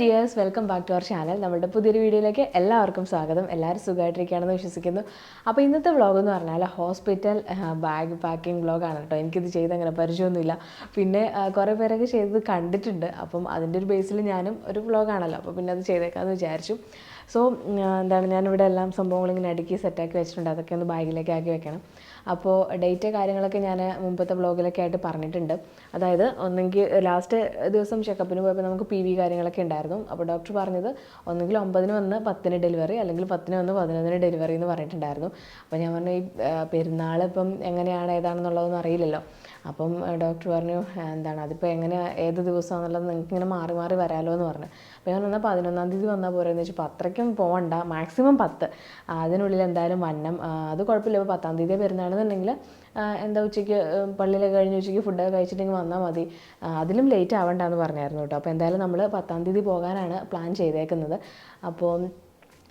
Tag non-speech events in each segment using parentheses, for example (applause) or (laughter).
Dears welcome back to our channel നമ്മുടെ പുതിയൊരു വീഡിയോയിലേക്ക് എല്ലാവർക്കും സ്വാഗതം. എല്ലാവരും സുഖമായിട്ടിരിക്കുകയാണെന്ന് വിശ്വസിക്കുന്നു. അപ്പോൾ ഇന്നത്തെ വ്ളോഗ് എന്ന് പറഞ്ഞാൽ ഹോസ്പിറ്റൽ ബാഗ് പാക്കിംഗ് വ്ളോഗാണ് കേട്ടോ. എനിക്കിത് ചെയ്ത് അങ്ങനെ പരിചയമൊന്നുമില്ല. പിന്നെ കുറേ പേരൊക്കെ ചെയ്തത് കണ്ടിട്ടുണ്ട്. അപ്പം അതിന്റെ ഒരു ബേസിൽ ഞാനും ഒരു വ്ളോഗാണല്ലോ അപ്പോൾ പിന്നെ അത് ചെയ്തേക്കാമെന്ന് വിചാരിച്ചു. സോ എന്താണ് ഞാനിവിടെ എല്ലാം സംഭവങ്ങൾ ഇങ്ങനെ അടുക്കി സെറ്റാക്കി വെച്ചിട്ടുണ്ട്. അതൊക്കെ ഒന്ന് ബാഗിലേക്ക് ആക്കി വെക്കണം. അപ്പോൾ ഡേറ്റ് കാര്യങ്ങളൊക്കെ ഞാൻ മുമ്പത്തെ ബ്ലോഗിലൊക്കെ ആയിട്ട് പറഞ്ഞിട്ടുണ്ട്. അതായത് ഒന്നെങ്കിൽ ലാസ്റ്റ് ദിവസം ചെക്കപ്പിന് പോയപ്പോൾ നമുക്ക് പി വി കാര്യങ്ങളൊക്കെ ഉണ്ടായിരുന്നു. അപ്പോൾ ഡോക്ടർ പറഞ്ഞത് ഒന്നെങ്കിൽ ഒമ്പതിന് വന്ന് പത്തിന് ഡെലിവറി അല്ലെങ്കിൽ പത്തിന് വന്ന് പതിനൊന്നിന് ഡെലിവറി എന്ന് പറഞ്ഞിട്ടുണ്ടായിരുന്നു. അപ്പോൾ ഞാൻ പറഞ്ഞു ഈ പെരുന്നാൾ ഇപ്പം എങ്ങനെയാണ് ഏതാണെന്നുള്ളതൊന്നും അറിയില്ലല്ലോ. അപ്പം ഡോക്ടർ പറഞ്ഞു എന്താണ്? അതിപ്പോൾ എങ്ങനെ ഏത് ദിവസമാണെന്നുള്ളത് നിങ്ങൾക്ക് ഇങ്ങനെ മാറി മാറി വരാമല്ലോ എന്ന് പറഞ്ഞു. അപ്പോൾ ഞാൻ എന്നാൽ പതിനൊന്നാം തീയതി വന്നാൽ പോരെന്ന് വെച്ചാൽ അത്രയ്ക്കും പോകണ്ട മാക്സിമം പത്ത്. അതിനുള്ളിൽ എന്തായാലും വന്നം. അത് കുഴപ്പമില്ല. ഇപ്പോൾ പത്താം തീയതി വരുന്നതാണെന്നുണ്ടെങ്കിൽ എന്താ ഉച്ചയ്ക്ക് പള്ളിയിലൊക്കെ കഴിഞ്ഞ് ഉച്ചയ്ക്ക് ഫുഡൊക്കെ കഴിച്ചിട്ടെങ്കിൽ വന്നാൽ മതി. അതിലും ലേറ്റ് ആവണ്ടെന്ന് പറഞ്ഞായിരുന്നു കേട്ടോ. അപ്പോൾ എന്തായാലും നമ്മൾ പത്താം തീയതി പോകാനാണ് പ്ലാൻ ചെയ്തേക്കുന്നത്. അപ്പോൾ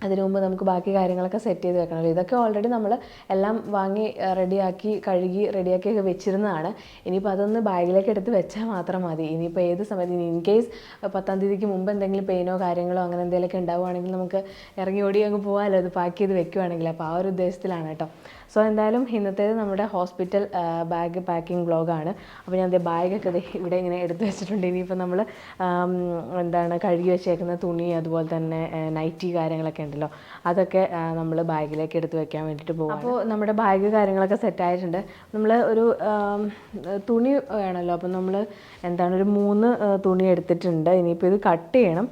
അതിനു മുമ്പ് നമുക്ക് ബാക്കി കാര്യങ്ങളൊക്കെ സെറ്റ് ചെയ്ത് വെക്കണമല്ലോ. ഇതൊക്കെ ഓൾറെഡി നമ്മൾ എല്ലാം വാങ്ങി റെഡിയാക്കി കഴുകി റെഡിയാക്കി ഒക്കെ വെച്ചിരുന്നതാണ്. ഇനിയിപ്പോൾ അതൊന്ന് ബാഗിലേക്ക് എടുത്ത് വെച്ചാൽ മാത്രം മതി. ഇനിയിപ്പോൾ ഏത് സമയത്ത് ഇൻ കേസ് പത്താം തീയതിക്ക് മുമ്പ് എന്തെങ്കിലും പെയിനോ കാര്യങ്ങളോ അങ്ങനെ എന്തെങ്കിലുമൊക്കെ ഉണ്ടാവുകയാണെങ്കിൽ നമുക്ക് ഇറങ്ങി ഓടി അങ്ങ് പോകാമല്ലോ. അത് പാക്ക് ചെയ്ത് വെക്കുവാണെങ്കിൽ. അപ്പോൾ ആ ഒരു ഉദ്ദേശത്തിലാണ് കേട്ടോ. സോ എന്തായാലും ഇന്നത്തേത് നമ്മുടെ ഹോസ്പിറ്റൽ ബാഗ് പാക്കിംഗ് ബ്ലോഗാണ് അപ്പോൾ ഞാൻ ബാഗൊക്കെ ഇവിടെ ഇങ്ങനെ എടുത്ത് വെച്ചിട്ടുണ്ട്. ഇനിയിപ്പോൾ നമ്മൾ എന്താണ് കഴുകി വെച്ചേക്കുന്ന തുണി അതുപോലെ തന്നെ നൈറ്റി കാര്യങ്ങളൊക്കെ ഉണ്ടല്ലോ. അതൊക്കെ നമ്മൾ ബാഗിലേക്ക് എടുത്ത് വെക്കാൻ വേണ്ടിയിട്ട് പോകും അപ്പോൾ നമ്മുടെ ബാഗ് കാര്യങ്ങളൊക്കെ സെറ്റ് ആയിട്ടുണ്ട്. നമ്മൾ ഒരു തുണി വേണമല്ലോ അപ്പോൾ നമ്മൾ എന്താണ് ഒരു മൂന്ന് തുണി എടുത്തിട്ടുണ്ട്. ഇനിയിപ്പോൾ ഇത് കട്ട് ചെയ്യണം.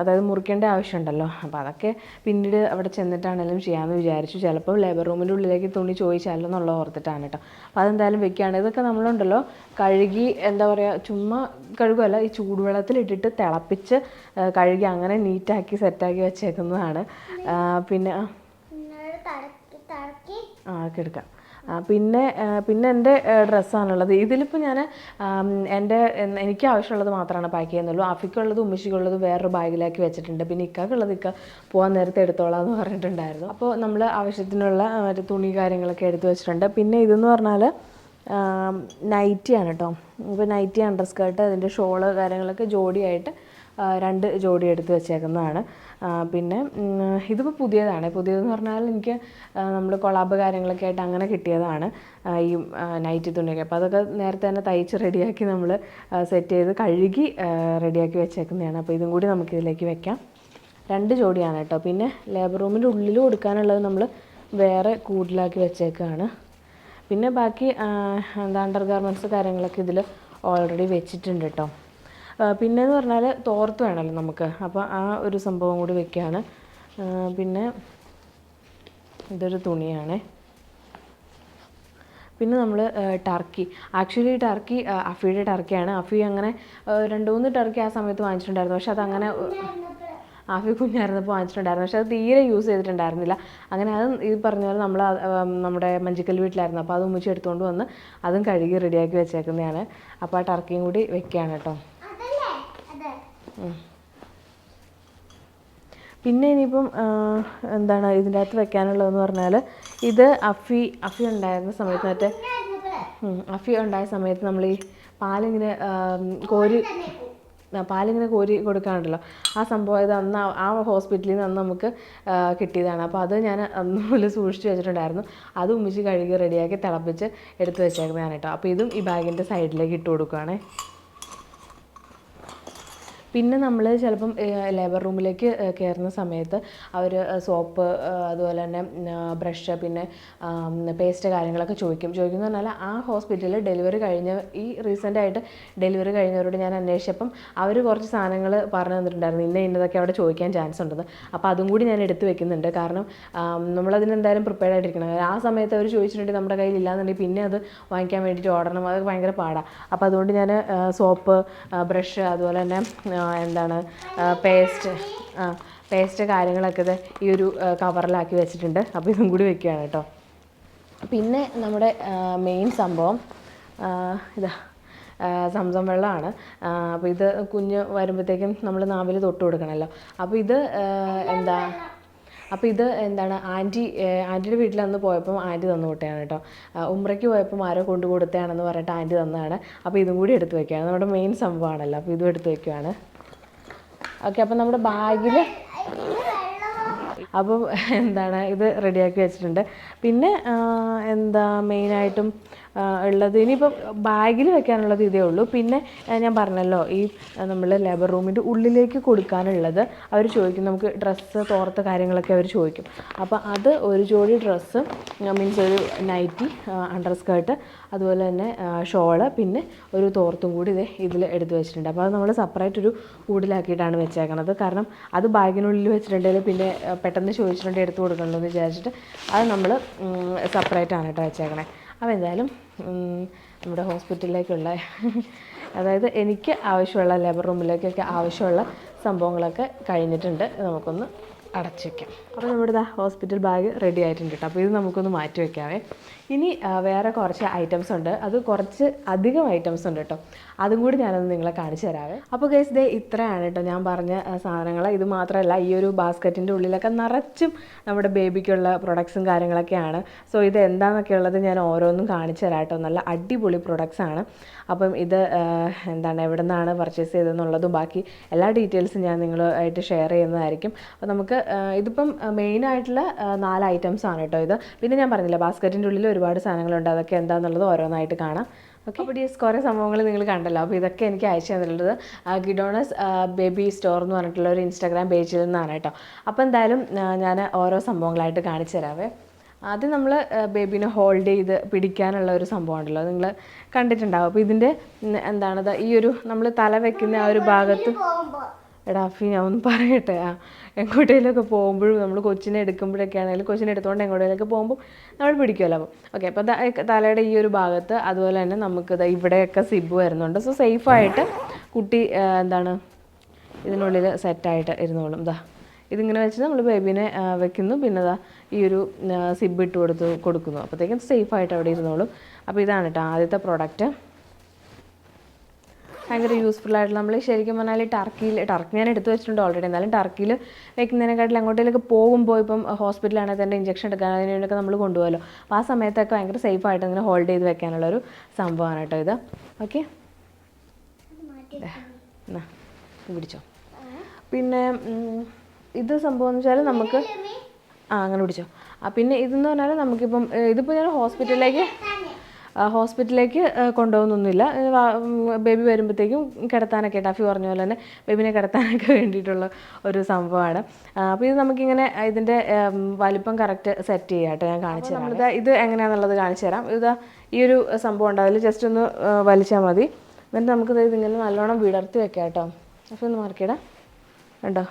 അതായത് മുറിക്കേണ്ട ആവശ്യമുണ്ടല്ലോ. അപ്പോൾ അതൊക്കെ പിന്നീട് അവിടെ ചെന്നിട്ടാണെങ്കിലും ചെയ്യാമെന്ന് വിചാരിച്ചു. ചിലപ്പോൾ ലേബർ റൂമിന്റെ ഉള്ളിലേക്ക് തുണി ചോദിച്ചാലോ എന്നുള്ള ഓർത്തിട്ടാണ് കേട്ടോ. അപ്പോൾ അതെന്തായാലും വെക്കുകയാണ്. ഇതൊക്കെ നമ്മളുണ്ടല്ലോ കഴുകി എന്താ പറയുക ചുമ്മാ കഴുകുമല്ല ഈ ചൂടുവെള്ളത്തിലിട്ടിട്ട് തിളപ്പിച്ച് കഴുകി അങ്ങനെ നീറ്റാക്കി സെറ്റാക്കി വെച്ചേക്കുന്നതാണ്. പിന്നെ ആ, എടുക്കാം. പിന്നെ പിന്നെ എന്റെ ഡ്രസ്സാണുള്ളത്. ഇതിലിപ്പോൾ ഞാൻ എന്റെ എനിക്ക് ആവശ്യമുള്ളത് മാത്രമാണ് പാക്ക് ചെയ്യുന്നുള്ളൂ. അഫിക്കുള്ളത് ഉമ്മച്ചിക്കുള്ളത് വേറൊരു ബാഗിലാക്കി വെച്ചിട്ടുണ്ട്. പിന്നെ ഇക്കാക്കുള്ളത് ഇക്ക പോകാൻ നേരത്തെ എടുത്തോളാം എന്ന് പറഞ്ഞിട്ടുണ്ടായിരുന്നു. അപ്പോൾ നമ്മൾ ആവശ്യത്തിനുള്ള മറ്റേ തുണി കാര്യങ്ങളൊക്കെ എടുത്ത് വെച്ചിട്ടുണ്ട്. പിന്നെ ഇതെന്ന് പറഞ്ഞാൽ നൈറ്റിയാണ് കേട്ടോ. ഇപ്പോൾ നൈറ്റി അണ്ടർ സ്കേർട്ട് അതിന്റെ ഷോൾ കാര്യങ്ങളൊക്കെ ജോഡിയായിട്ട് രണ്ട് ജോഡി എടുത്ത് വെച്ചേക്കുന്നതാണ്. പിന്നെ ഇതിപ്പോൾ പുതിയതാണ്. പുതിയതെന്ന് പറഞ്ഞാൽ എനിക്ക് നമ്മൾ കൊളാബ് കാര്യങ്ങളൊക്കെ ആയിട്ട് അങ്ങനെ കിട്ടിയതാണ്. ഈ നൈറ്റി തുണിയൊക്കെ. അപ്പോൾ അതൊക്കെ നേരത്തെ തന്നെ തയ്ച്ച് റെഡിയാക്കി നമ്മൾ സെറ്റ് ചെയ്ത് കഴുകി റെഡിയാക്കി വെച്ചേക്കുന്നതാണ്. അപ്പോൾ ഇതും കൂടി നമുക്കിതിലേക്ക് വെക്കാം. രണ്ട് ജോഡിയാണ് കേട്ടോ. പിന്നെ ലേബർ റൂമിന്റെ ഉള്ളിൽ കൊടുക്കാനുള്ളത് നമ്മൾ വേറെ കൂടുതലാക്കി വെച്ചേക്കുകയാണ് പിന്നെ ബാക്കി എന്താ അണ്ടർ ഗാർമെന്റ്സ് കാര്യങ്ങളൊക്കെ ഇതിൽ ഓൾറെഡി വെച്ചിട്ടുണ്ട് കേട്ടോ പിന്നെയെന്ന് പറഞ്ഞാൽ തോർത്ത് വേണമല്ലോ നമുക്ക്. അപ്പോൾ ആ ഒരു സംഭവം കൂടി വെക്കുകയാണ് പിന്നെ ഇതൊരു തുണിയാണേ. പിന്നെ നമ്മൾ ടർക്കി. ആക്ച്വലി ടർക്കി അഫിയുടെ ടർക്കിയാണ്. അഫി അങ്ങനെ രണ്ട് മൂന്ന് ടർക്കി ആ സമയത്ത് വാങ്ങിച്ചിട്ടുണ്ടായിരുന്നു. പക്ഷെ അതങ്ങനെ ആഫി കുഞ്ഞായിരുന്നപ്പോൾ വാങ്ങിച്ചിട്ടുണ്ടായിരുന്നു. പക്ഷെ അത് തീരെ യൂസ് ചെയ്തിട്ടുണ്ടായിരുന്നില്ല. അങ്ങനെ അത് ഈ പറഞ്ഞ പോലെ നമ്മൾ നമ്മുടെ മഞ്ചിക്കൽ വീട്ടിലായിരുന്നു. അപ്പോൾ അത് ഉമ്മിച്ച് എടുത്തുകൊണ്ട് വന്ന് അതും കഴുകി റെഡിയാക്കി വെച്ചേക്കുന്നതാണ്. അപ്പോൾ ആ ടർക്കിയും കൂടി വെക്കുകയാണ് കേട്ടോ. പിന്നെ ഇനിയിപ്പം എന്താണ് ഇതിന്റെ അകത്ത് വെക്കാനുള്ളതെന്ന് പറഞ്ഞാൽ ഇത് അഫി അഫി ഉണ്ടായിരുന്ന സമയത്ത് മറ്റേ അഫി ഉണ്ടായ സമയത്ത് നമ്മൾ ഈ പാലിങ്ങനെ കോരി പാലിങ്ങനെ കോരി കൊടുക്കാറുണ്ടല്ലോ. ആ സംഭവം ഇത് അന്ന് ആ- ഹോസ്പിറ്റലിൽ നിന്ന് അന്ന് നമുക്ക് കിട്ടിയതാണ്. അപ്പോൾ അത് ഞാൻ അന്ന് മുതൽ സൂക്ഷിച്ച് വെച്ചിട്ടുണ്ടായിരുന്നു. അത് ഉമ്മിച്ച് കഴുകി റെഡിയാക്കി തിളപ്പിച്ച് എടുത്ത് വെച്ചേക്കുന്നതാണ് കേട്ടോ. അപ്പോൾ ഇതും ഈ ബാഗിന്റെ സൈഡിലേക്ക് ഇട്ട് കൊടുക്കുകയാണേ പിന്നെ നമ്മൾ ചിലപ്പം ലേബർ റൂമിലേക്ക് കയറുന്ന സമയത്ത് അവർ സോപ്പ് അതുപോലെ തന്നെ ബ്രഷ് പിന്നെ പേസ്റ്റ് കാര്യങ്ങളൊക്കെ ചോദിക്കും. ചോദിക്കുന്ന പറഞ്ഞാൽ ആ ഹോസ്പിറ്റലിൽ ഡെലിവറി കഴിഞ്ഞ ഈ റീസെന്റ് ആയിട്ട് ഡെലിവറി കഴിഞ്ഞവരോട് ഞാൻ അന്വേഷിച്ചപ്പം അവർ കുറച്ച് സാധനങ്ങൾ പറഞ്ഞു തന്നിട്ടുണ്ടായിരുന്നു. ഇന്ന ഇന്നതൊക്കെ അവിടെ ചോദിക്കാൻ ചാൻസ് ഉണ്ടെന്ന്. അപ്പോൾ അതും കൂടി ഞാൻ എടുത്തു വെക്കുന്നുണ്ട്. കാരണം നമ്മളതിനെന്തായാലും പ്രിപ്പയർഡ് ആയിട്ടിരിക്കണം. ആ സമയത്ത് അവർ ചോദിച്ചിട്ടുണ്ടെങ്കിൽ നമ്മുടെ കയ്യിൽ ഇല്ലാന്നുണ്ടെങ്കിൽ പിന്നെ അത് വാങ്ങിക്കാൻ വേണ്ടിയിട്ട് ഓടണം. അത് ഭയങ്കര പാടാണ് അപ്പോൾ അതുകൊണ്ട് ഞാൻ സോപ്പ് ബ്രഷ് അതുപോലെ തന്നെ എന്താണ് പേസ്റ്റ് ആ പേസ്റ്റ് കാര്യങ്ങളൊക്കെ ഇത് ഈ ഒരു കവറിലാക്കി വെച്ചിട്ടുണ്ട്. അപ്പോൾ ഇതും കൂടി വെക്കുകയാണ് കേട്ടോ. പിന്നെ നമ്മുടെ മെയിൻ സംഭവം ഇതാ സംസം വെള്ളമാണ്. അപ്പോൾ ഇത് കുഞ്ഞ് വരുമ്പോഴത്തേക്കും നമ്മൾ നാവിൽ തൊട്ട് കൊടുക്കണമല്ലോ അപ്പോൾ ഇത് എന്താ അപ്പോൾ ഇത് എന്താണ് ആന്റി ആന്റിയുടെ വീട്ടിൽ അന്ന് പോയപ്പോൾ ആന്റി തന്നു വിട്ടതാണ് കേട്ടോ. ഉമ്രയ്ക്ക് പോയപ്പോൾ ആരോ കൊണ്ടു കൊടുത്തതാണെന്ന് പറഞ്ഞിട്ട് ആന്റി തന്നതാണ്. അപ്പോൾ ഇതും കൂടി എടുത്ത് വയ്ക്കുകയാണ് നമ്മുടെ മെയിൻ സംഭവമാണല്ലോ. അപ്പോൾ ഇതും എടുത്ത് വയ്ക്കുകയാണ് ഓക്കെ അപ്പോൾ നമ്മുടെ ബാഗിൽ അപ്പം എന്താണ് ഇത് റെഡിയാക്കി വെച്ചിട്ടുണ്ട്. പിന്നെ എന്താ മെയിനായിട്ടും ഉള്ളത്. ഇനിയിപ്പം ബാഗിൽ വെക്കാനുള്ളത് ഇതേ ഉള്ളൂ. പിന്നെ ഞാൻ പറഞ്ഞല്ലോ ഈ നമ്മൾ ലേബർ റൂമിന്റെ ഉള്ളിലേക്ക് കൊടുക്കാനുള്ളത് അവർ ചോദിക്കും. നമുക്ക് ഡ്രസ്സ് തോർത്ത കാര്യങ്ങളൊക്കെ അവർ ചോദിക്കും. അപ്പോൾ അത് ഒരു ജോഡി ഡ്രസ്സ് മീൻസ് ഒരു നൈറ്റി അണ്ടർ സ്കേർട്ട് അതുപോലെ തന്നെ ഷോൾ പിന്നെ ഒരു തോർത്തും കൂടി ഇത് ഇതിൽ എടുത്ത് വെച്ചിട്ടുണ്ട്. അപ്പോൾ അത് നമ്മൾ സെപ്പറേറ്റ് ഒരു കൂടിലാക്കിയിട്ടാണ് വെച്ചേക്കണത്. കാരണം അത് ബാഗിനുള്ളിൽ വെച്ചിട്ടുണ്ടെങ്കിൽ പിന്നെ പെട്ടെന്ന് ചോദിച്ചിട്ടുണ്ടെങ്കിൽ എടുത്ത് കൊടുക്കണമെന്ന് വിചാരിച്ചിട്ട് അത് നമ്മൾ സെപ്പറേറ്റ് ആണ് കേട്ടോ വെച്ചേക്കണേ. അപ്പോൾ എന്തായാലും നമ്മുടെ ഹോസ്പിറ്റലിലേക്കുള്ള അതായത് എനിക്ക് ആവശ്യമുള്ള ലേബർ റൂമിലേക്കൊക്കെ ആവശ്യമുള്ള സംഭവങ്ങളൊക്കെ കഴിഞ്ഞിട്ടുണ്ട്. നമുക്കൊന്ന് അടച്ചു വയ്ക്കാം അപ്പോൾ നമ്മുടെ ഹോസ്പിറ്റൽ ബാഗ് റെഡി ആയിട്ടുണ്ട് കേട്ടോ അപ്പോൾ ഇത് നമുക്കൊന്ന് മാറ്റി വെക്കാവേ. ഇനി വേറെ കുറച്ച് ഐറ്റംസ് ഉണ്ട്. അത് കുറച്ച് അധികം ഐറ്റംസ് ഉണ്ട് കേട്ടോ അതും കൂടി ഞാനൊന്ന് നിങ്ങളെ കാണിച്ചു തരാവേ. അപ്പോൾ ഗൈസ് ദേ ഇത്രയാണ് കേട്ടോ ഞാൻ പറഞ്ഞ സാധനങ്ങൾ ഇത് മാത്രമല്ല ഈ ഒരു ബാസ്ക്കറ്റിന്റെ ഉള്ളിലൊക്കെ നിറച്ചും നമ്മുടെ ബേബിക്കുള്ള പ്രൊഡക്ട്സും കാര്യങ്ങളൊക്കെയാണ്. സോ ഇത് എന്താണെന്നൊക്കെ ഉള്ളത് ഞാൻ ഓരോന്നും കാണിച്ചു തരാം കേട്ടോ നല്ല അടിപൊളി പ്രൊഡക്ട്സ് ആണ്. അപ്പം ഇത് എന്താണ് എവിടെ നിന്നാണ് പർച്ചേസ് ചെയ്തതെന്നുള്ളതും ബാക്കി എല്ലാ ഡീറ്റെയിൽസും ഞാൻ നിങ്ങളുമായിട്ട് ഷെയർ ചെയ്യുന്നതായിരിക്കും. അപ്പോൾ നമുക്ക് ഇതിപ്പം മെയിനായിട്ടുള്ള നാല് ഐറ്റംസ് ആണ് കേട്ടോ ഇത്. പിന്നെ ഞാൻ പറഞ്ഞില്ല ബാസ്ക്കറ്റിന്റെ ഉള്ളിൽ ഒരുപാട് സാധനങ്ങളുണ്ട്. അതൊക്കെ എന്താണെന്നുള്ളത് ഓരോന്നായിട്ട് കാണാം. ഓക്കെ അപ്പോൾ ഡിയസ് കുറേ സംഭവങ്ങൾ നിങ്ങൾ കണ്ടല്ലോ. അപ്പോൾ ഇതൊക്കെ എനിക്ക് അയച്ചു തന്നിട്ടുള്ളത് ഗിഡോണസ് ബേബി സ്റ്റോർ എന്ന് പറഞ്ഞിട്ടുള്ള ഒരു ഇൻസ്റ്റാഗ്രാം പേജിൽ നിന്നാണ് കേട്ടോ. അപ്പോൾ എന്തായാലും ഞാൻ ഓരോ സംഭവങ്ങളായിട്ട് കാണിച്ചു തരാവേ. ആദ്യം നമ്മൾ ബേബിനെ ഹോൾഡ് ചെയ്ത് പിടിക്കാനുള്ള ഒരു സംഭവം ഉണ്ടല്ലോ. നിങ്ങൾ കണ്ടിട്ടുണ്ടാവും. അപ്പോൾ ഇതിന്റെ എന്താണത് എന്താണ് ദാ ഈ ഒരു നമ്മൾ തല വെക്കുന്ന ആ ഒരു ഭാഗത്ത് എടാ ഞാൻ ഒന്ന് പറയട്ടെ? ആ എങ്ങോട്ടേലൊക്കെ പോകുമ്പോഴും നമ്മൾ കൊച്ചിനെ എടുക്കുമ്പോഴൊക്കെ ആണെങ്കിലും കൊച്ചിനെ എടുത്തുകൊണ്ട് എങ്ങോട്ടേലൊക്കെ പോകുമ്പോൾ നമ്മൾ പിടിക്കുമല്ലോ അപ്പം. ഓക്കെ അപ്പോൾ തലയുടെ ഈ ഒരു ഭാഗത്ത് അതുപോലെ തന്നെ നമുക്ക് ഇവിടെയൊക്കെ സിബ് വരുന്നുണ്ട്. സോ സേഫായിട്ട് കുട്ടി എന്താണ് ഇതിനുള്ളിൽ സെറ്റായിട്ട് ഇരുന്നോളും. ഇതാ ഇതിങ്ങനെ വെച്ച് നമ്മൾ ബേബിനെ വെക്കുന്നു. പിന്നെ ഇതാ ഈ ഒരു സിബ് ഇട്ട് കൊടുത്ത് കൊടുക്കുന്നു. അപ്പോഴത്തേക്കും സേഫായിട്ട് അവിടെ ഇരുന്നോളും. അപ്പോൾ ഇതാണ് കേട്ടോ ആദ്യത്തെ പ്രോഡക്റ്റ് ഭയങ്കര യൂസ്ഫുൾ ആയിട്ട് നമ്മൾ ശരിക്കും പറഞ്ഞാൽ ടർക്കിയിൽ ടർക്കി ഞാൻ എടുത്തു വെച്ചിട്ടുണ്ട് ഓൾറെഡി എന്നാലും ടർക്കിയിൽ വെക്കുന്നതിനെക്കാട്ടിലും അങ്ങോട്ടേക്ക് പോകുമ്പോൾ ഇപ്പം ഹോസ്പിറ്റലാണെങ്കിൽ തന്നെ ഇഞ്ചക്ഷൻ എടുക്കാൻ അതിന് വേണ്ടിയൊക്കെ നമ്മൾ കൊണ്ടുപോകല്ലോ അപ്പോൾ ആ സമയത്തൊക്കെ ഭയങ്കര സേഫ് ആയിട്ട് ഇങ്ങനെ ഹോൾഡ് ചെയ്ത് വെക്കാനുള്ള ഒരു സംഭവമാണ് കേട്ടോ ഇത്. ഓക്കെ എന്നാ പിടിച്ചോ. പിന്നെ ഇത് സംഭവം എന്ന് വെച്ചാൽ നമുക്ക് ആ അങ്ങനെ പിടിച്ചോ. ആ പിന്നെ ഇതെന്ന് പറഞ്ഞാൽ നമുക്കിപ്പം ഇതിപ്പോൾ ഞാൻ ഹോസ്പിറ്റലിലേക്ക് ഹോസ്പിറ്റലിലേക്ക് കൊണ്ടുപോകുന്നൊന്നുമില്ല. ബേബി വരുമ്പോഴത്തേക്കും കിടത്താനൊക്കെ ടഫി പറഞ്ഞ പോലെ തന്നെ ബേബിനെ കിടത്താനൊക്കെ വേണ്ടിയിട്ടുള്ള ഒരു സംഭവമാണ്. അപ്പോൾ ഇത് നമുക്കിങ്ങനെ ഇതിന്റെ വലിപ്പം കറക്റ്റ് സെറ്റ് ചെയ്യാം കേട്ടോ. ഞാൻ കാണിച്ചു തരാം. നമ്മളിത് ഇത് എങ്ങനെയാണെന്നുള്ളത് കാണിച്ചു തരാം. ഇത് ഈ ഒരു സംഭവം ഉണ്ട്. അതിൽ ജസ്റ്റ് ഒന്ന് വലിച്ചാൽ മതി. എന്നിട്ട് നമുക്കിത് ഇതിങ്ങനെ നല്ലോണം വിടർത്തി വെക്കാം കേട്ടോ. അപ്പോൾ ഒന്ന് മാർക്കിടാം കണ്ടോ?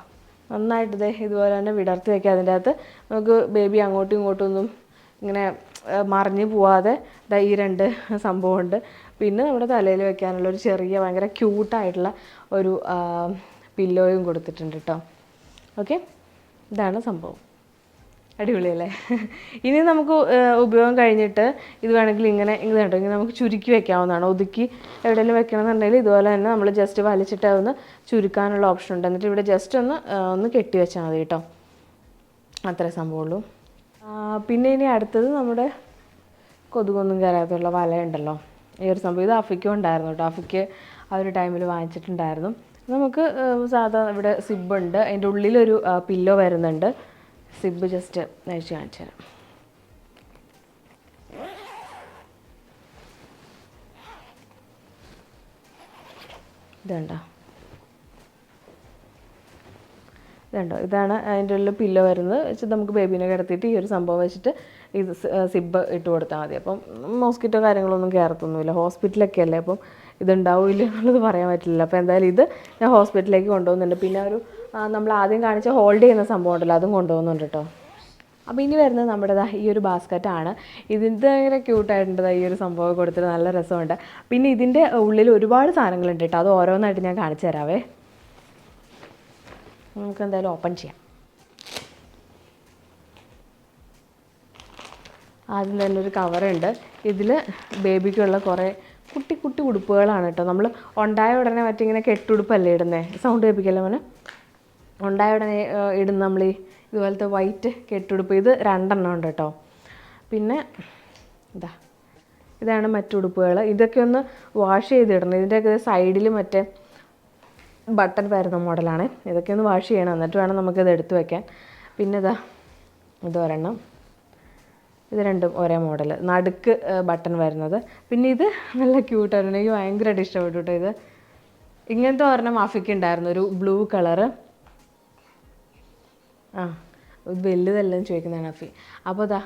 നന്നായിട്ട് ഇതേ ഇതുപോലെ തന്നെ വിടർത്തി വെക്കാം അതിന്റെ അകത്ത്. നമുക്ക് ബേബി അങ്ങോട്ടും ഇങ്ങോട്ടും ഒന്നും ഇങ്ങനെ മറിഞ്ഞു പോവാതെ ദാ ഈ രണ്ട് (laughs) സംഭവമുണ്ട്. പിന്നെ നമ്മുടെ തലയിൽ വെക്കാനുള്ള ഒരു ചെറിയ ഭയങ്കര ക്യൂട്ടായിട്ടുള്ള ഒരു പില്ലോയും കൊടുത്തിട്ടുണ്ട് കേട്ടോ ഓക്കെ ഇതാണ് സംഭവം. അടിപൊളിയല്ലേ? (laughs) ഇനി നമുക്ക് ഉപയോഗം കഴിഞ്ഞിട്ട് ഇത് വേണമെങ്കിൽ ഇങ്ങനെ ഇങ്ങനെ കേട്ടോ ഇങ്ങനെ നമുക്ക് ചുരുക്കി വെക്കാവുന്നതാണ്. ഒതുക്കി എവിടെയെങ്കിലും വെക്കണമെന്നുണ്ടെങ്കിൽ ഇതുപോലെ തന്നെ നമ്മൾ ജസ്റ്റ് വലിച്ചിട്ട് അതൊന്ന് ചുരുക്കാനുള്ള ഓപ്ഷൻ ഉണ്ട്. എന്നിട്ട് ഇവിടെ ജസ്റ്റ് ഒന്ന് ഒന്ന് കെട്ടി വെച്ചാൽ മതി കേട്ടോ അത്രേ സംഭവമുള്ളൂ. പിന്നെ ഇനി അടുത്തത് നമ്മുടെ കൊതുകൊന്നും കയറാത്തുള്ള വലയുണ്ടല്ലോ. ഈ ഒരു സംഭവം. ഇത് അഫിക്കും ഉണ്ടായിരുന്നു കേട്ടോ. അഫിക്ക് ആ ഒരു ടൈമിൽ വാങ്ങിച്ചിട്ടുണ്ടായിരുന്നു. നമുക്ക് സാധാ ഇവിടെ സിബ് ഉണ്ട്. അതിന്റെ ഉള്ളിലൊരു പില്ലോ വരുന്നുണ്ട്. സിബ് ജസ്റ്റ് അഴിച്ച് കാണിച്ചു തരാം. ഇതുണ്ടോ? ഇതുണ്ടോ? ഇതാണ് അതിന്റെ ഉള്ളിൽ പില്ലോ വരുന്നത്. വെച്ചിട്ട് നമുക്ക് ബേബീനെ കിടത്തിയിട്ട് ഈ ഒരു സംഭവം വെച്ചിട്ട് ഇത് സിബ് ഇട്ട് കൊടുത്താൽ മതി. അപ്പം മോസ്കിറ്റോ കാര്യങ്ങളൊന്നും കയറത്തൊന്നുമില്ല ഹോസ്പിറ്റലൊക്കെ അല്ലേ? അപ്പം ഇതുണ്ടാവില്ല എന്നുള്ളത് പറയാൻ പറ്റില്ല അപ്പോൾ എന്തായാലും ഇത് ഞാൻ ഹോസ്പിറ്റലിലേക്ക് കൊണ്ടുപോകുന്നുണ്ട്. പിന്നെ ഒരു നമ്മൾ ആദ്യം കാണിച്ച ഹോൾഡ് ചെയ്യുന്ന സംഭവം ഉണ്ടല്ലോ അതും കൊണ്ടുപോകുന്നുണ്ട് കേട്ടോ. അപ്പോൾ ഇനി വരുന്നത് നമ്മുടെ ഈ ഒരു ബാസ്ക്കറ്റാണ് ഇതിന്റെ ഭയങ്കര ക്യൂട്ടായിട്ടുണ്ട് ഈ ഒരു സംഭവം കൊടുത്തിട്ട്. നല്ല രസമുണ്ട്. പിന്നെ ഇതിന്റെ ഉള്ളിൽ ഒരുപാട് സാധനങ്ങളുണ്ട് കേട്ടോ. അത് ഓരോന്നായിട്ട് ഞാൻ കാണിച്ചു തരാവേ. നമുക്ക് എന്തായാലും ഓപ്പൺ ചെയ്യാം. ആദ്യം തന്നെ ഒരു കവറുണ്ട് ഇതിൽ ബേബിക്കുള്ള കുറേ കുട്ടി കുട്ടി ഉടുപ്പുകളാണ് കേട്ടോ. നമ്മൾ ഉണ്ടായ ഉടനെ മറ്റിങ്ങനെ കെട്ടുടുപ്പല്ലേ ഇടുന്നത് സൗണ്ട് കേൾപ്പിക്കല്ലോ മോനെ? ഉണ്ടായ ഉടനെ ഇടുന്ന നമ്മൾ ഈ ഇതുപോലത്തെ വൈറ്റ് കെട്ടുടുപ്പ്. ഇത് രണ്ടെണ്ണം ഉണ്ട് കേട്ടോ. പിന്നെ ഇതാ ഇതാണ് മറ്റുടുപ്പുകൾ ഇതൊക്കെ ഒന്ന് വാഷ് ചെയ്തിടണം. ഇതിന്റെയൊക്കെ സൈഡിൽ മറ്റേ ബട്ടൺ വരുന്ന മോഡലാണ്. ഇതൊക്കെ ഒന്ന് വാഷ് ചെയ്യണം. എന്നിട്ട് വേണം നമുക്കിത് എടുത്തു വയ്ക്കാൻ പിന്നെ ഇതാ ഇത് ഒരെണ്ണം. ഇത് രണ്ടും ഒരേ മോഡൽ നടുക്ക് ബട്ടൺ വരുന്നത്. പിന്നെ ഇത് നല്ല ക്യൂട്ടായിരുന്നു എനിക്ക് ഭയങ്കരമായിട്ട് ഇഷ്ടപ്പെട്ടു കേട്ടോ ഇത്. ഇങ്ങനത്തെ ഒരെണ്ണം മാഫിക്ക് ഉണ്ടായിരുന്നു. ഒരു ബ്ലൂ കളറ്. ആ ഇത് വലുതല്ലെന്ന് ചോദിക്കുന്നതാണ് അഫി. അപ്പോൾ അതാ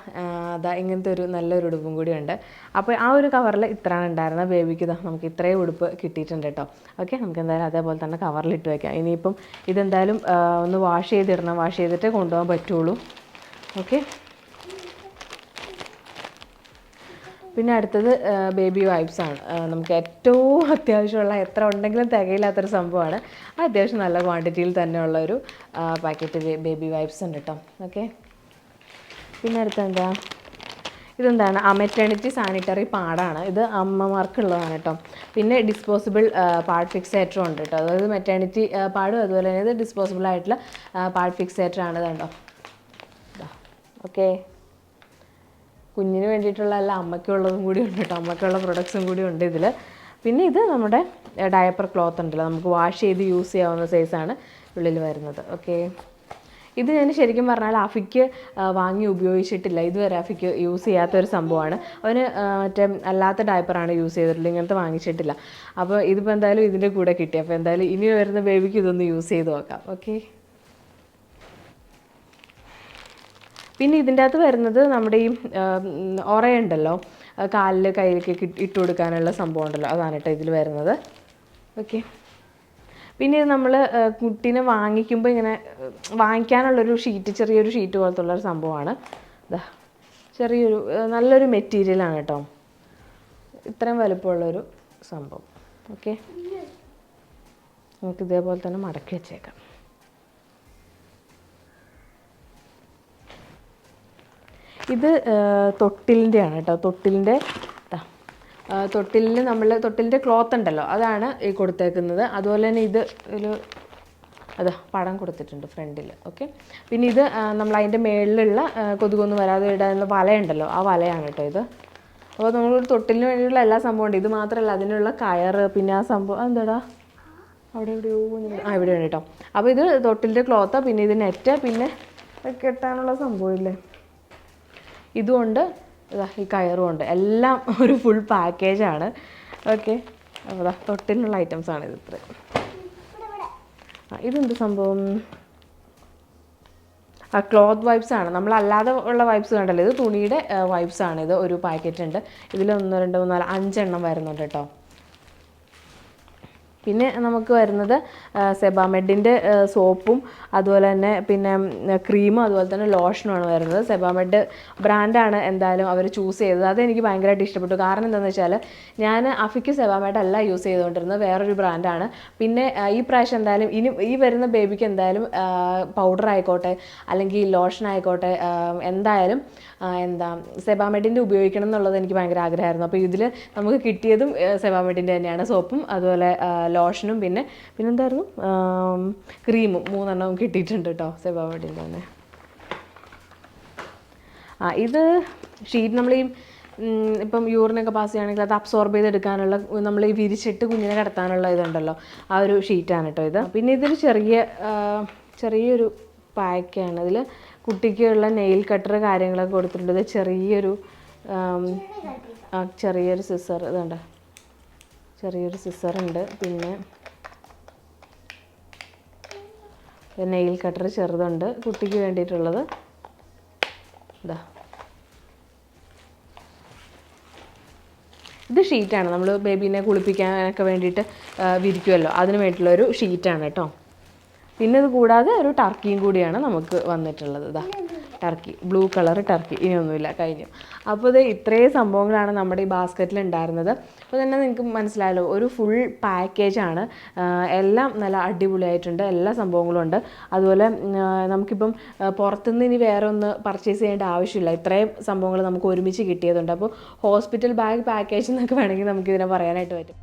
അതാ ഇങ്ങനത്തെ ഒരു നല്ലൊരു ഉടുപ്പും കൂടി ഉണ്ട്. അപ്പോൾ ആ ഒരു കവറിൽ ഇത്രയാണ് ഉണ്ടായിരുന്നത്. ബേബിക്ക് ഇതാ നമുക്ക് ഇത്രയും ഉടുപ്പ് കിട്ടിയിട്ടുണ്ട് കേട്ടോ. ഓക്കെ നമുക്ക് എന്തായാലും അതേപോലെ തന്നെ കവറിൽ ഇട്ട് വയ്ക്കാം ഇനിയിപ്പം ഇതെന്തായാലും ഒന്ന് വാഷ് ചെയ്തിടണം. വാഷ് ചെയ്തിട്ടേ കൊണ്ടുപോകാൻ പറ്റുള്ളൂ. ഓക്കെ പിന്നെ അടുത്തത് ബേബി വൈപ്സ് ആണ്. നമുക്ക് ഏറ്റവും അത്യാവശ്യമുള്ള എത്ര ഉണ്ടെങ്കിലും തികയില്ലാത്തൊരു സംഭവമാണ്. അത് അത്യാവശ്യം നല്ല ക്വാണ്ടിറ്റിയിൽ തന്നെയുള്ള ഒരു പാക്കറ്റ് ബേബി വൈബ്സ് ഉണ്ട് കേട്ടോ ഓക്കെ പിന്നെ അടുത്ത എന്താ? ഇതെന്താണ്? മെറ്റേണിറ്റി സാനിറ്ററി പാഡാണ് ഇത് അമ്മമാർക്കുള്ളതാണ് കേട്ടോ പിന്നെ ഡിസ്പോസിബിൾ പാഡ് ഫിക്സേറ്ററും ഉണ്ട് കേട്ടോ അതായത് മെറ്റേണിറ്റി പാഡും അതുപോലെ തന്നെ ഇത് ഡിസ്പോസിബിൾ ആയിട്ടുള്ള പാഡ് ഫിക്സേറ്ററാണ് ഇതുണ്ടോ ഓക്കെ കുഞ്ഞിന് വേണ്ടിയിട്ടുള്ള എല്ലാ അമ്മയ്ക്കുള്ളതും കൂടി ഉണ്ട് കേട്ടോ. അമ്മയ്ക്കുള്ള പ്രൊഡക്ട്സും കൂടി ഉണ്ട് ഇതിൽ പിന്നെ ഇത് നമ്മുടെ ഡയപ്പർ ക്ലോത്ത് ഉണ്ടല്ലോ. നമുക്ക് വാഷ് ചെയ്ത് യൂസ് ചെയ്യാവുന്ന സൈസാണ് ഉള്ളിൽ വരുന്നത്. ഓക്കെ ഇത് ഞാൻ ശരിക്കും പറഞ്ഞാൽ അഫിക്ക് വാങ്ങി ഉപയോഗിച്ചിട്ടില്ല. ഇതുവരെ അഫിക്ക് യൂസ് ചെയ്യാത്തൊരു സംഭവമാണ്. അവന് മറ്റേ അല്ലാത്ത ഡയപ്പറാണ് യൂസ് ചെയ്തിട്ടുള്ളത്. ഇങ്ങനത്തെ വാങ്ങിച്ചിട്ടില്ല. അപ്പോൾ ഇതിപ്പോൾ എന്തായാലും ഇതിന്റെ കൂടെ കിട്ടി. അപ്പോൾ എന്തായാലും ഇനി വരുന്ന ബേബിക്ക് ഇതൊന്ന് യൂസ് ചെയ്ത് നോക്കാം. ഓക്കെ പിന്നെ ഇതിന്റെ അകത്ത് വരുന്നത് നമ്മുടെ ഈ ഉറയുണ്ടല്ലോ കാലിൽ കയ്യിലേക്ക് ഇട്ട് കൊടുക്കാനുള്ള സംഭവം ഉണ്ടല്ലോ. അതാണ് കേട്ടോ ഇതിൽ വരുന്നത്. ഓക്കെ. പിന്നെ ഇത് നമ്മൾ കുട്ടീനെ വാങ്ങിക്കുമ്പോൾ ഇങ്ങനെ വാങ്ങിക്കാനുള്ളൊരു ഷീറ്റ് ചെറിയൊരു ഷീറ്റ് പോലത്തെ ഉള്ളൊരു സംഭവമാണ്. ഇതാ ചെറിയൊരു നല്ലൊരു മെറ്റീരിയലാണ് കേട്ടോ. ഇത്രയും വലുപ്പമുള്ളൊരു സംഭവം. ഓക്കെ. നമുക്ക് ഇതേപോലെ തന്നെ മടക്കി വെച്ചേക്കാം. ഇത് തൊട്ടിലിന്റെ ആണ് കേട്ടോ. തൊട്ടിലിന്റെ തൊട്ടിലിൽ നമ്മൾ തൊട്ടിലിന്റെ ക്ലോത്ത് ഉണ്ടല്ലോ. അതാണ് ഈ കൊടുത്തേക്കുന്നത്. അതുപോലെ തന്നെ ഇത് ഒരു അതാ പടം കൊടുത്തിട്ടുണ്ട് ഫ്രണ്ടിൽ. ഓക്കെ? പിന്നെ ഇത് നമ്മൾ അതിന്റെ മേളിലുള്ള കൊതുകൊന്നും വരാതെ ഇടാനുള്ള വലയുണ്ടല്ലോ. ആ വലയാണ് കേട്ടോ ഇത്. അപ്പോൾ നമ്മൾ തൊട്ടിലിന് വേണ്ടിയുള്ള എല്ലാ സംഭവം ഉണ്ട്. ഇത് മാത്രമല്ല അതിനുള്ള കയർ പിന്നെ ആ സംഭവം എന്താടാ? അവിടെ എവിടെയോ ആ ഇവിടെ ഉണ്ട് കേട്ടോ. അപ്പോൾ ഇത് തൊട്ടിലിന്റെ ക്ലോത്താണ് പിന്നെ ഇത് നെറ്റ് പിന്നെ കെട്ടാനുള്ള സംഭവമില്ലേ ഇതുകൊണ്ട് ഇതാ ഈ കയറും ഉണ്ട് എല്ലാം (laughs) ഒരു ഫുൾ പാക്കേജാണ് ഓക്കെ അപ്പോൾ തൊട്ടിനുള്ള ഐറ്റംസ് ആണ് ഇത് ഇത്ര. ഇതെന്ത് സംഭവം? ആ ക്ലോത്ത് വൈപ്സ് ആണ്. നമ്മൾ അല്ലാതെ ഉള്ള വൈപ്സ് കണ്ടല്ലോ. ഇത് തുണിയുടെ വൈപ്സ് ആണ്. ഇത് ഒരു പാക്കറ്റ് ഉണ്ട്. ഇതിൽ ഒന്ന് രണ്ട് മൂന്ന് നാല് അഞ്ചെണ്ണം വരുന്നുണ്ട് കേട്ടോ. പിന്നെ നമുക്ക് വരുന്നത് സെബാമെഡിന്റെ സോപ്പും അതുപോലെ തന്നെ പിന്നെ ക്രീമും അതുപോലെ തന്നെ ലോഷനുമാണ് വരുന്നത്. സെബാമെഡ് ബ്രാൻഡാണ് എന്തായാലും അവർ ചൂസ് ചെയ്തത്. അത് എനിക്ക് ഭയങ്കരമായിട്ട് ഇഷ്ടപ്പെട്ടു. കാരണം എന്താണെന്ന് വെച്ചാൽ ഞാൻ അഫിക്ക് സെബാമെഡ് അല്ല യൂസ് ചെയ്തുകൊണ്ടിരുന്നത്. വേറൊരു ബ്രാൻഡാണ് പിന്നെ ഈ പ്രാവശ്യം എന്തായാലും ഇനി ഈ വരുന്ന ബേബിക്ക് എന്തായാലും പൗഡർ ആയിക്കോട്ടെ അല്ലെങ്കിൽ ലോഷൻ ആയിക്കോട്ടെ എന്തായാലും എന്താ സെബാമെഡിന്റെ ഉപയോഗിക്കണം എന്നുള്ളത് എനിക്ക് ഭയങ്കര ആഗ്രഹമായിരുന്നു. അപ്പോൾ ഇതിൽ നമുക്ക് കിട്ടിയതും സെബാമെഡിന്റെ തന്നെയാണ്. സോപ്പും അതുപോലെ ലോഷനും പിന്നെ പിന്നെന്തായിരുന്നു? ക്രീമും മൂന്നെണ്ണവും കിട്ടിയിട്ടുണ്ട് കേട്ടോ സെബാവടിയിൽ തന്നെ. ആ ഇത് ഷീറ്റ് നമ്മൾ ഈ ഇപ്പം യൂറിനൊക്കെ പാസ് ചെയ്യുകയാണെങ്കിൽ അത് അബ്സോർബ് ചെയ്തെടുക്കാനുള്ള നമ്മൾ ഈ വിരിച്ചിട്ട് കുഞ്ഞിനെ കിടത്താനുള്ള ഇതുണ്ടല്ലോ ആ ഒരു ഷീറ്റാണ് കേട്ടോ ഇത്. പിന്നെ ഇതൊരു ചെറിയ ചെറിയൊരു പാക്കാണ് ഇതിൽ കുട്ടിക്കുള്ള നെയിൽ കട്ടർ കാര്യങ്ങളൊക്കെ കൊടുത്തിട്ടുണ്ട്. ഇത് ചെറിയൊരു ചെറിയൊരു സിസർ ഇതുണ്ട്. ചെറിയൊരു സിസറുണ്ട് പിന്നെ നെയിൽ കട്ടർ ചെറുതുണ്ട്. കുട്ടിക്ക് വേണ്ടിയിട്ടുള്ളത്. ഇതാ ഇത് ഷീറ്റാണ് നമ്മൾ ബേബീനെ കുളിപ്പിക്കാനൊക്കെ വേണ്ടിയിട്ട് വിരിക്കുമല്ലോ അതിന് വേണ്ടിയിട്ടുള്ള ഒരു ഷീറ്റാണ് കേട്ടോ. പിന്നെ ഇത് കൂടാതെ ഒരു ടർക്കിയും കൂടിയാണ് നമുക്ക് വന്നിട്ടുള്ളത്. ഇതാ ടർക്കി ബ്ലൂ കളർ ടർക്കി ഇനിയൊന്നുമില്ല കഴിഞ്ഞു. അപ്പോൾ ഇത് ഇത്രയും സംഭവങ്ങളാണ് നമ്മുടെ ഈ ബാസ്ക്കറ്റിൽ ഉണ്ടായിരുന്നത് അപ്പോൾ തന്നെ നിങ്ങൾക്ക് മനസ്സിലായല്ലോ ഒരു ഫുൾ പാക്കേജാണ് എല്ലാം നല്ല അടിപൊളിയായിട്ടുണ്ട് എല്ലാ സംഭവങ്ങളും ഉണ്ട്. അതുപോലെ നമുക്കിപ്പം പുറത്തുനിന്ന് ഇനി വേറെ ഒന്ന് പർച്ചേസ് ചെയ്യേണ്ട ആവശ്യമില്ല. ഇത്രയും സംഭവങ്ങൾ നമുക്ക് ഒരുമിച്ച് കിട്ടിയതുണ്ട്. അപ്പോൾ ഹോസ്പിറ്റൽ ബാഗ് പാക്കേജ് എന്നൊക്കെ വേണമെങ്കിൽ നമുക്കിതിനെ പറയാനായിട്ട് പറ്റും.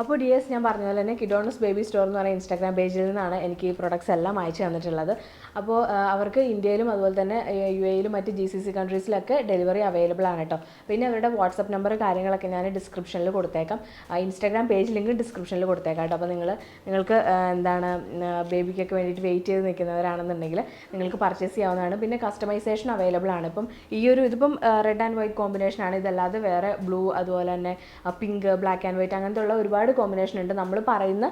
അപ്പോൾ ഡി എസ് ഞാൻ പറഞ്ഞ പോലെ തന്നെ കിഡോണസ് ബേബി സ്റ്റോർ എന്ന് പറയുന്ന ഇൻസ്റ്റാഗ്രാം പേജിൽ നിന്നാണ് എനിക്ക് ഈ പ്രൊഡക്ട്സ് എല്ലാം അയച്ചു തന്നിട്ടുള്ളത്. അപ്പോൾ അവർക്ക് ഇന്ത്യയിലും അതുപോലെ തന്നെ യു എയിലും മറ്റ് ജി സി സി കൺട്രീസിലൊക്കെ ഡെലിവറി അവൈലബിൾ ആണ് കേട്ടോ പിന്നെ അവരുടെ വാട്സപ്പ് നമ്പർ കാര്യങ്ങളൊക്കെ ഞാൻ ഡിസ്ക്രിപ്ഷനിൽ കൊടുത്തേക്കാം. ഇൻസ്റ്റാഗ്രാം പേജ് ലിങ്ക് ഡിസ്ക്രിപ്ഷനിൽ കൊടുത്തേക്കാം കേട്ടോ അപ്പോൾ നിങ്ങൾ നിങ്ങൾക്ക് എന്താണ് ബേബിക്കൊക്കെ വേണ്ടിയിട്ട് വെയിറ്റ് ചെയ്ത് നിൽക്കുന്നവരാണെന്നുണ്ടെങ്കിൽ നിങ്ങൾക്ക് പർച്ചേസ് ചെയ്യാവുന്നതാണ്. പിന്നെ കസ്റ്റമൈസേഷൻ അവൈലബിൾ ആണ്. ഇപ്പം ഈ ഒരു ഇതിപ്പം റെഡ് ആൻഡ് വൈറ്റ് കോമ്പിനേഷൻ ആണ്. ഇതല്ലാതെ വേറെ ബ്ലൂ അതുപോലെ തന്നെ പിങ്ക് ബ്ലാക്ക് ആൻഡ് വൈറ്റ് അങ്ങനത്തെ ഉള്ള ഒരുപാട് കോമ്പിനേഷൻ ഉണ്ട്. നമ്മൾ പറയുന്ന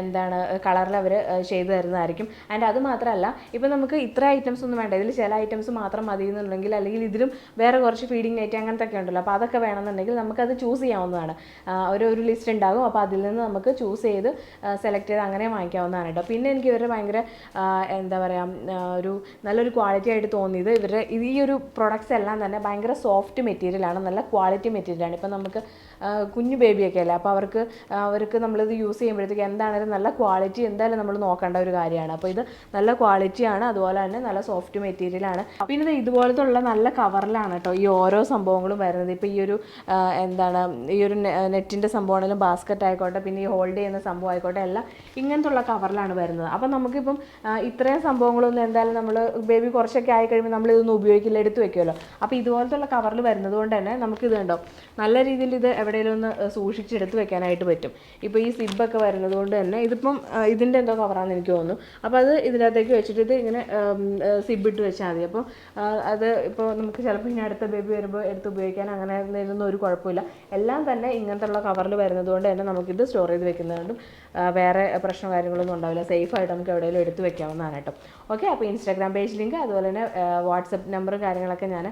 എന്താണ് കളറിൽ അവർ ചെയ്തു തരുന്നതായിരിക്കും. ആൻഡ് അത് മാത്രമല്ല ഇപ്പം നമുക്ക് ഇത്ര ഐറ്റംസ് ഒന്നും വേണ്ട. ഇതിൽ ചില ഐറ്റംസ് മാത്രം മതി എന്നുണ്ടെങ്കിൽ അല്ലെങ്കിൽ ഇതിലും വേറെ കുറച്ച് ഫീഡിങ് ഐറ്റം അങ്ങനത്തെ ഒക്കെ ഉണ്ടല്ലോ. അപ്പോൾ അതൊക്കെ വേണമെന്നുണ്ടെങ്കിൽ നമുക്കത് ചൂസ് ചെയ്യാവുന്നതാണ്. ഒരു ഒരു ലിസ്റ്റ് ഉണ്ടാകും. അപ്പോൾ അതിൽ നിന്ന് നമുക്ക് ചൂസ് ചെയ്ത് സെലക്ട് ചെയ്ത് അങ്ങനെ വാങ്ങിക്കാവുന്നതാണ് കേട്ടോ പിന്നെ എനിക്ക് ഇവരുടെ ഭയങ്കര എന്താ പറയുക ഒരു നല്ലൊരു ക്വാളിറ്റി ആയിട്ട് തോന്നിയത് ഇവരുടെ ഈ ഒരു പ്രൊഡക്ട്സ് എല്ലാം തന്നെ ഭയങ്കര സോഫ്റ്റ് മെറ്റീരിയലാണ് നല്ല ക്വാളിറ്റി മെറ്റീരിയലാണ് ഇപ്പം നമുക്ക് കുഞ്ഞു ബേബിയൊക്കെ അല്ലേ? അപ്പോൾ അവർക്ക് അവർക്ക് നമ്മളിത് യൂസ് ചെയ്യുമ്പോഴത്തേക്ക് എന്താണെങ്കിലും നല്ല ക്വാളിറ്റി എന്തായാലും നമ്മൾ നോക്കേണ്ട ഒരു കാര്യമാണ്. അപ്പോൾ ഇത് നല്ല ക്വാളിറ്റിയാണ് അതുപോലെ തന്നെ നല്ല സോഫ്റ്റ് മെറ്റീരിയലാണ് പിന്നെ ഇത് ഇതുപോലത്തെ ഉള്ള നല്ല കവറിലാണ് കേട്ടോ ഈ ഓരോ സംഭവങ്ങളും വരുന്നത്. ഇപ്പോൾ ഈ ഒരു എന്താണ് ഈ ഒരു നെറ്റിന്റെ സംഭവമാണെങ്കിലും ബാസ്ക്കറ്റ് ആയിക്കോട്ടെ പിന്നെ ഈ ഹോൾഡ് ചെയ്യുന്ന സംഭവം ആയിക്കോട്ടെ എല്ലാം ഇങ്ങനത്തെ ഉള്ള കവറിലാണ് വരുന്നത്. അപ്പോൾ നമുക്കിപ്പം ഇത്രയും സംഭവങ്ങളൊന്നും എന്തായാലും നമ്മൾ ബേബി കുറച്ചൊക്കെ ആയി കഴിയുമ്പോൾ നമ്മൾ ഇതൊന്നും ഉപയോഗിക്കില്ല എടുത്ത് വെക്കുമല്ലോ. അപ്പോൾ ഇതുപോലത്തെ ഉള്ള കവറിൽ വരുന്നത് കൊണ്ട് തന്നെ നമുക്കിത് കണ്ടോ നല്ല രീതിയിൽ ഇത് എവിടെയെങ്കിലും ഒന്ന് സൂക്ഷിച്ച് എടുത്ത് വെക്കാനായിട്ട് പറ്റും. ഇപ്പോൾ ഈ സിബൊക്കെ വരുന്നത് കൊണ്ട് തന്നെ ഇതിപ്പം ഇതിന്റെ എന്തോ കവറാണെന്ന് എനിക്ക് തോന്നുന്നു. അപ്പോൾ അത് ഇതിനകത്തേക്ക് വെച്ചിട്ട് ഇത് ഇങ്ങനെ സിബ് ഇട്ട് വെച്ചാൽ മതി. അപ്പോൾ അത് ഇപ്പോൾ നമുക്ക് ചിലപ്പോൾ ഇനി അടുത്ത ബേബി വരുമ്പോൾ എടുത്ത് ഉപയോഗിക്കാൻ അങ്ങനെ ഇതിനൊന്നും ഒരു കുഴപ്പമില്ല. എല്ലാം തന്നെ ഇങ്ങനത്തെ ഉള്ള കവറിൽ വരുന്നത് കൊണ്ട് തന്നെ നമുക്കിത് സ്റ്റോർ ചെയ്ത് വെക്കുന്നതുകൊണ്ടും വേറെ പ്രശ്നം കാര്യങ്ങളൊന്നും ഉണ്ടാവില്ല. സേഫായിട്ട് നമുക്ക് എവിടെയെങ്കിലും എടുത്ത് വെക്കാവുന്നതാണ് കേട്ടോ. ഓക്കെ അപ്പോൾ ഇൻസ്റ്റാഗ്രാം പേജ് ലിങ്ക് അതുപോലെ തന്നെ വാട്സപ്പ് നമ്പർ കാര്യങ്ങളൊക്കെ ഞാൻ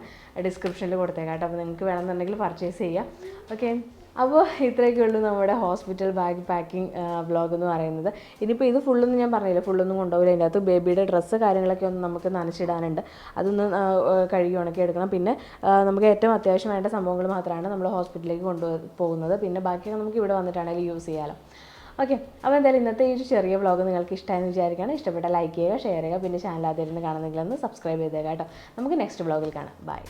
ഡിസ്ക്രിപ്ഷനിൽ കൊടുത്തേക്കാം കേട്ടോ. അപ്പോൾ നിങ്ങൾക്ക് വേണമെന്നുണ്ടെങ്കിൽ പർച്ചേസ് ചെയ്യാം. ഓക്കെ അപ്പോൾ ഇത്രയൊക്കെ ഉള്ളൂ നമ്മുടെ ഹോസ്പിറ്റൽ ബാഗ് പാക്കിംഗ് വ്ളോഗ് എന്ന് പറയുന്നത്. ഇനിയിപ്പോൾ ഇത് ഫുള്ളൊന്നും ഞാൻ പറഞ്ഞില്ല. ഫുള്ളൊന്നും കൊണ്ടുപോകില്ല. അതിന്റെ അകത്ത് ബേബിയുടെ ഡ്രസ്സ് കാര്യങ്ങളൊക്കെ ഒന്ന് നമുക്ക് നനച്ചിടാനുണ്ട്. അതൊന്ന് കഴുകി ഉണക്കി എടുക്കണം. പിന്നെ നമുക്ക് ഏറ്റവും അത്യാവശ്യം വേണ്ട സംഭവങ്ങൾ മാത്രമാണ് നമ്മൾ ഹോസ്പിറ്റലിലേക്ക് കൊണ്ടുപോകുന്നത്. പിന്നെ ബാക്കിയൊക്കെ നമുക്ക് ഇവിടെ വന്നിട്ടാണെങ്കിൽ യൂസ് ചെയ്യാമല്ലോ ഓക്കെ അപ്പോൾ എന്തായാലും ഇന്നത്തെ ഈ ഒരു ചെറിയ വ്ളോഗ് നിങ്ങൾക്ക് ഇഷ്ടമായെന്ന് വിചാരിക്കുകയാണ്. ഇഷ്ടപ്പെട്ട ലൈക്ക് ചെയ്യുക ഷെയർ ചെയ്യുക പിന്നെ ചാനൽ ആദ്യം കാണുന്നെങ്കിൽ ഒന്ന് സബ്സ്ക്രൈബ് ചെയ്തേക്കാം കേട്ടോ. നമുക്ക് നെക്സ്റ്റ് വ്ളോഗിൽ കാണാം. ബൈ